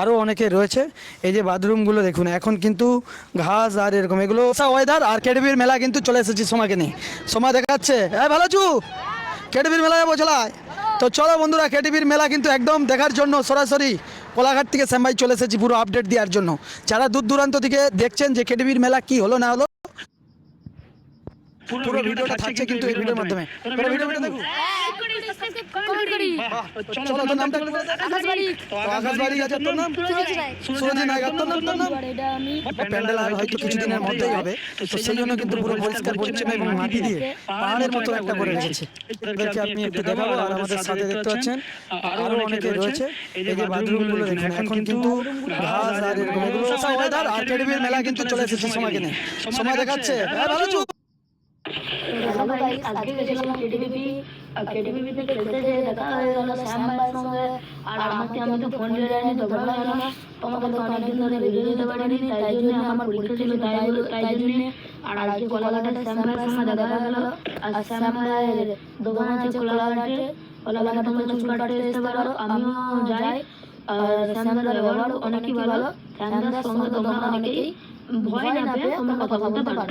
আরও অনেকে রয়েছে। এই যে বাথরুমগুলো দেখুন এখন কিন্তু ঘাস আর এরকম এগুলো ওয়েদার আর কেডিবির মেলা কিন্তু চলে এসেছি সোমাকে নিয়ে। সোমা দেখাচ্ছে। হ্যাঁ ভালো আছু কেডিবির মেলা যাব চলায় তো চলো বন্ধুরা কেডিবির মেলা কিন্তু একদম দেখার জন্য সরাসরি কোলাঘাট থেকে শ্যামবাই চলে এসেছি পুরো আপডেট দেওয়ার জন্য। যারা দূর দূরান্ত থেকে দেখছেন যে কেডিবির মেলা কি হলো না হলো পুরো ভিডিওটা থাকছে কিন্তু এই ভিডিওর মাধ্যমে। পুরো ভিডিওটা দেখুন। কমেন্ট চলো তোর নামটা একটু বলে দে। আকাশ বাড়ি তো আকাশ বাড়ি আছে তোর নাম। সুরজিৎ নায়ক তোর নাম তোর নাম। প্যান্ডেল আর হয়তো কিছুদিনের মধ্যেই হবে। তো সেই জন্য কিন্তু পুরো পরিষ্কার পরিচ্ছন্ন এবং মাটি দিয়ে পাহাড়ের মতো একটা করে রেখেছে। এদেরকে আপনি একটু দেখাবো আর আমাদের সাথে দেখতে পাচ্ছেন আরও অনেকে রয়েছে। এই যে বাথরুমগুলো দেখুন এখন কিন্তু ঘাস আর এরকম এগুলো সব ওয়েদার আর কেডিবির মেলা কিন্তু চলে এসেছে সময় নিয়ে সময় দেখাচ্ছে। হ্যাঁ ভালো আছো? খেলতে যেয়ে দেখা হয়ে গেল শ্যাম ভাইয়ের সঙ্গে। আর আমাকে আমি তো ফোন দিয়ে যাইনি তো ভালো হলো না। তোমাকে অনেকদিন ধরে ভিডিও দিতে পারিনি তাই জন্য আমার পরীক্ষা ছিল তাই তাই জন্য আর আজকে কোলাঘাটে শ্যাম ভাইয়ের সঙ্গে দেখা হয়ে গেল আর শ্যাম ভাইয়ের দোকান আছে কোলাঘাটে কোলাঘাটে তোমরা চুল কাটতে আসতে পারো আমিও যাই। আর শ্যাম ভাইয়ের ব্যবহার অনেকই ভালো শ্যাম ভাইয়ের সঙ্গে তোমরা অনেকেই ভয় না পেয়ে তোমরা কথা বলতে পারো